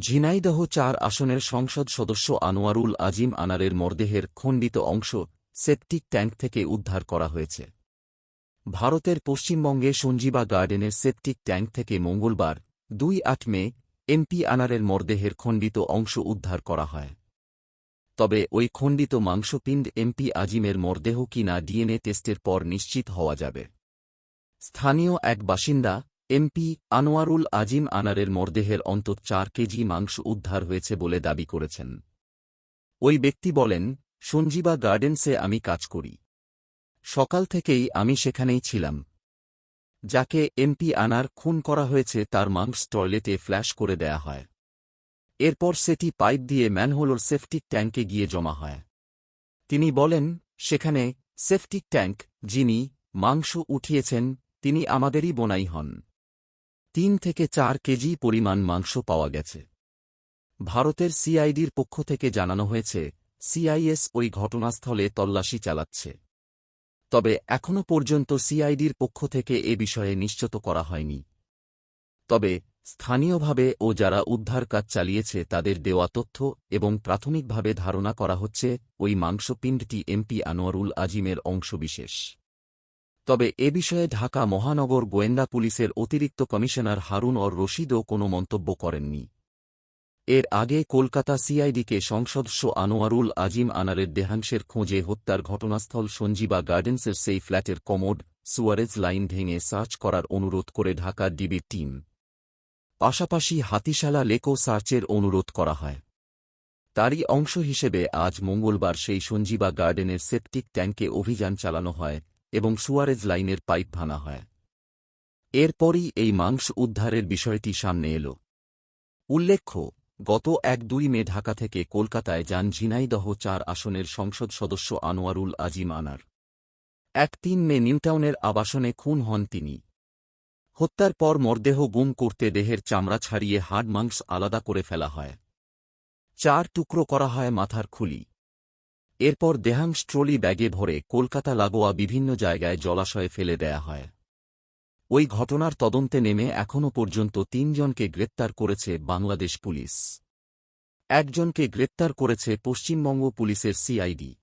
ঝিনাইদহ চার আসনের সংসদ সদস্য আনোয়ারুল আজিম আনারের মরদেহের খণ্ডিত অংশ সেপটিক ট্যাঙ্ক থেকে উদ্ধার করা হয়েছে। ভারতের পশ্চিমবঙ্গে সঞ্জীবা গার্ডেনের সেপটিক ট্যাঙ্ক থেকে মঙ্গলবার দুই আট মে এমপি আনারের মরদেহের খণ্ডিত অংশ উদ্ধার করা হয়। তবে ওই খণ্ডিত মাংসপিণ্ড এমপি আজিমের মরদেহ কিনা ডিএনএ টেস্টের পর নিশ্চিত হওয়া যাবে। স্থানীয় এক বাসিন্দা এমপি আনোয়ারুল আজিম আনারের মরদেহের অন্তত চার কেজি মাংস উদ্ধার হয়েছে বলে দাবি করেছেন। ওই ব্যক্তি বলেন, সঞ্জীবা গার্ডেন্সে আমি কাজ করি। সকাল থেকেই আমি সেখানেই ছিলাম। যাকে এমপি আনার খুন করা হয়েছে তার মাংস টয়লেটে ফ্ল্যাশ করে দেয়া হয়। এরপর সেটি পাইপ দিয়ে ম্যানহোলোর সেফটিক ট্যাঙ্কে গিয়ে জমা হয়। তিনি বলেন, সেখানে সেফটিক ট্যাঙ্ক যিনি মাংস উঠিয়েছেন, তিনি আমাদেরই বোনাই হন। তিন থেকে চার কেজি পরিমাণ মাংস পাওয়া গেছে। ভারতের সিআইডির পক্ষ থেকে জানানো হয়েছে, সিআইএস ওই ঘটনাস্থলে তল্লাশি চালাচ্ছে। তবে এখনও পর্যন্ত সিআইডির পক্ষ থেকে এ বিষয়ে নিশ্চিত করা হয়নি। তবে স্থানীয়ভাবে ও যারা উদ্ধার কাজ চালিয়েছে তাদের দেওয়া তথ্য এবং প্রাথমিকভাবে ধারণা করা হচ্ছে, ওই মাংসপিণ্ডটি এমপি আনোয়ারুল আজিমের অংশবিশেষ। তবে এ বিষয়ে ঢাকা মহানগর গোয়েন্দা পুলিশের অতিরিক্ত কমিশনার হারুন অর রশিদও কোনো মন্তব্য করেননি। এর আগে কলকাতা সিআইডিকে সংসদস্য আনোয়ারুল আজিম আনারের দেহাংশের খোঁজে হত্যার ঘটনাস্থল সঞ্জীবা গার্ডেন্সের সেই ফ্ল্যাটের কমোড, সুয়ারেজ লাইন ভেঙে সার্চ করার অনুরোধ করে ঢাকার ডিবির টিম। পাশাপাশি হাতিশালা লেকও সার্চের অনুরোধ করা হয়। তারই অংশ হিসেবে আজ মঙ্গলবার সেই সঞ্জীবা গার্ডেনের সেপটিক ট্যাঙ্কে অভিযান চালানো হয়। এবং সুয়ারেজ লাইনের পাইপ ভাঙা হয়। এরপরই এই মাংস উদ্ধারের বিষয়টি সামনে এল। উল্লেখ্য, গত এক দুই মে ঢাকা থেকে কলকাতায় যান ঝিনাইদহ চার আসনের সংসদ সদস্য আনোয়ারুল আজিম আনার। এক তিন মে নিউটাউনের আবাসনে খুন হন তিনি। হত্যার পর মরদেহ গুম করতে দেহের চামড়া ছাড়িয়ে হাড় মাংস আলাদা করে ফেলা হয়। চার টুকরো করা হয় মাথার খুলি। এরপর দেহাংশ ট্রলি ব্যাগে ভরে কলকাতা, লাগোয়া বিভিন্ন জায়গায় জলাশয়ে ফেলে দেয়া হয়। ওই ঘটনার তদন্তে নেমে এখনও পর্যন্ত তিনজনকে গ্রেপ্তার করেছে বাংলাদেশ পুলিশ। একজনকে গ্রেপ্তার করেছে পশ্চিমবঙ্গ পুলিশের সিআইডি।